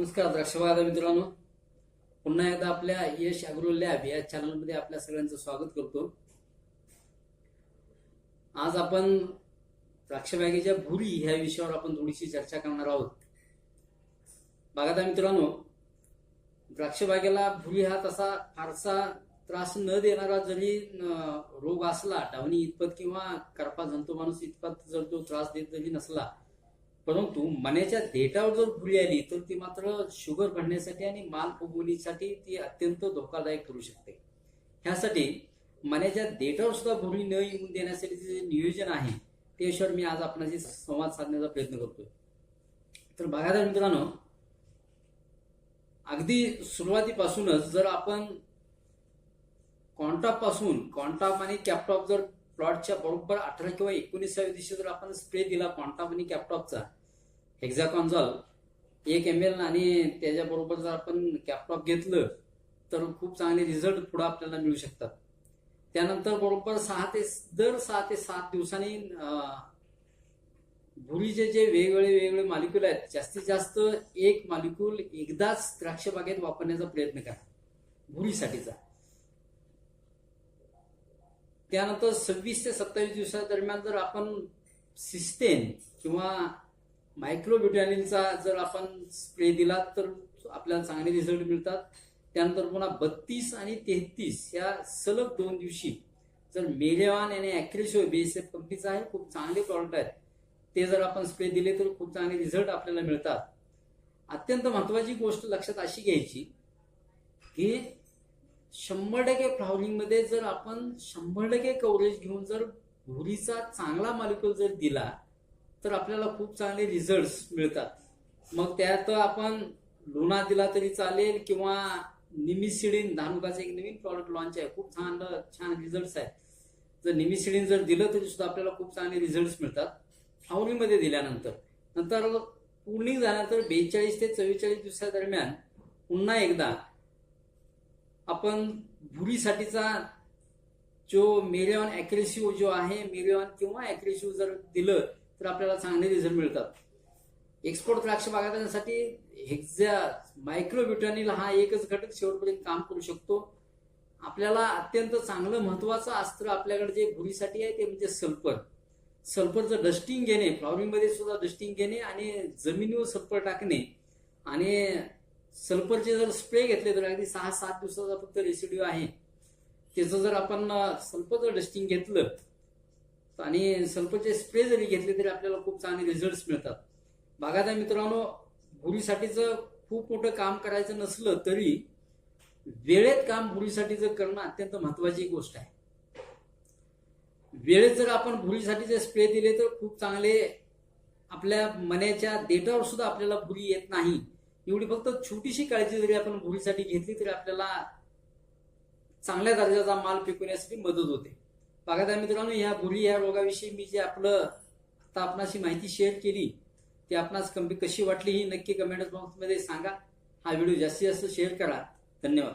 नमस्कार द्राक्षबागा मित्रांनो. पुन्हा एकदा आपल्या यश अग्रो लॅब या चॅनलमध्ये आपल्या सगळ्यांचं स्वागत करतो. आज आपण द्राक्षबागेच्या भुरी ह्या विषयावर आपण थोडीशी चर्चा करणार आहोत. बागादा मित्रांनो द्राक्षबागेला भुरी हा तसा फारसा त्रास न देणारा जरी रोग असला डावणी इतपत किंवा करपा जंतू माणूस इतपत जर तो त्रास देत जरी नसला परंतु मण्याच्या देठावर जर भुरी आली तर ती मात्र शुगर भरण्यासाठी आणि माल फुगवणीसाठी ती अत्यंत धोकादायक ठरू शकते. ह्यासाठी मण्याच्या देठावर सुद्धा भूमी न येऊन देण्यासाठी जे नियोजन आहे त्याशिवाय मी आज आपणाशी संवाद साधण्याचा प्रयत्न करतोय. तर बघा मित्रांनो अगदी सुरुवातीपासूनच जर आपण कॉन्टॉपपासून कॉन्टॉप आणि कॅपटॉप जर प्लॉटच्या बरोबर अठरा किंवा एकोणीसाव्या दिवशी जर आपण स्प्रे दिला कॉन्टॉप आणि कॅपटॉपचा हेक्झाकॉन्झॉल एक एम एल आणि त्याच्याबरोबर जर आपण कॅपटॉप घेतलं तर खूप चांगले रिझल्ट पुढे आपल्याला मिळू शकतात. त्यानंतर बरोबर सहा ते दर सहा ते सात दिवसांनी भुरीचे जे वेगवेगळे वेगवेगळे मालिक्यूल आहेत जास्तीत जास्त एक मालिक्यूल एकदाच द्राक्ष बागेत वापरण्याचा प्रयत्न करा. भुरीसाठीचा त्यानंतर सव्वीस ते सत्तावीस दिवसादरम्यान जर आपण सिस्टेन किंवा मायक्रोब्युटॅनिलचा जर आपण स्प्रे दिला तर आपल्याला चांगले रिझल्ट मिळतात. त्यानंतर पुन्हा बत्तीस आणि तेहतीस या सलग दोन दिवशी जर मेलेवान आणि ॲक्रेशो बीएसएफ कंपनीचा आहे खूप चांगले प्रॉडक्ट आहेत. ते जर आपण स्प्रे दिले तर खूप चांगले रिझल्ट आपल्याला मिळतात. अत्यंत महत्वाची गोष्ट लक्षात अशी घ्यायची की शंभर टक्के फ्लावरिंगमध्ये जर आपण शंभर टक्के कव्हरेज घेऊन जर भुरीचा चांगला मालिक्यूल जर दिला तर आपल्याला खूप चांगले रिझल्ट मिळतात. मग त्यात आपण लुणा दिला तरी चालेल किंवा निमिसिडीन धानुकाचं एक नवीन प्रॉडक्ट लॉन्च आहे. खूप छान छान रिझल्ट आहेत जर निमिसिडीन जर दिलं तरी सुद्धा आपल्याला खूप चांगले रिझल्ट मिळतात. फ्लॉवरिंगमध्ये दिल्यानंतर. नंतर पूर्णिंग झाल्यानंतर बेचाळीस ते चव्वेचाळीस दिवसादरम्यान पुन्हा एकदा आपण भुरीसाठीचा जो मेरिऑन ॲक्रेसिव्ह जो आहे मेरिऑन किंवा ॲक्रेसिव्ह जर दिलं तर आपल्याला चांगले रिझल्ट मिळतात. एक्सपोर्ट द्राक्ष बागायतांसाठी हेक्झा मायक्रोब्युटॅनिल हा एकच घटक शेवटपर्यंत काम करू शकतो. आपल्याला अत्यंत चांगलं महत्वाचं अस्त्र आपल्याकडे जे भुरीसाठी आहे ते म्हणजे सल्फर. सल्फरचं डस्टिंग घेणे फ्लॉवरिंगमध्ये सुद्धा डस्टिंग घेणे आणि जमिनीवर सल्फर टाकणे. आणि सल्फरचे जर स्प्रे घेतले तर अगदी सहा सात दिवसाचा फक्त रेसिड्यू आहे. त्याचं जर आपण सल्फरचं डस्टिंग घेतलं आणि सल्फरचे स्प्रे जरी घेतले तरी आपल्याला खूप चांगले रिझल्ट मिळतात. बागायता मित्रांनो भुरीसाठीचं खूप मोठं काम करायचं नसलं तरी वेळेत काम भुरीसाठीचं करणं अत्यंत महत्वाची गोष्ट आहे. वेळेत जर आपण भुरीसाठीचे स्प्रे दिले तर खूप चांगले आपल्या मण्याच्या देठावर सुद्धा आपल्याला भुरी येत नाही. एवढी फक्त छोटीशी काळजी जरी आपण भुरीसाठी घेतली तरी आपल्याला चांगल्या दर्जाचा माल पिकवण्यासाठी मदत होते. बागायता मित्रांनो ह्या भुरी या रोगाविषयी मी जे आपलं आता आपणाशी माहिती शेअर केली ती आपणास कमी कशी वाटली ही नक्की कमेंट बॉक्समध्ये सांगा. हा व्हिडिओ जास्तीत जास्त शेअर करा. धन्यवाद.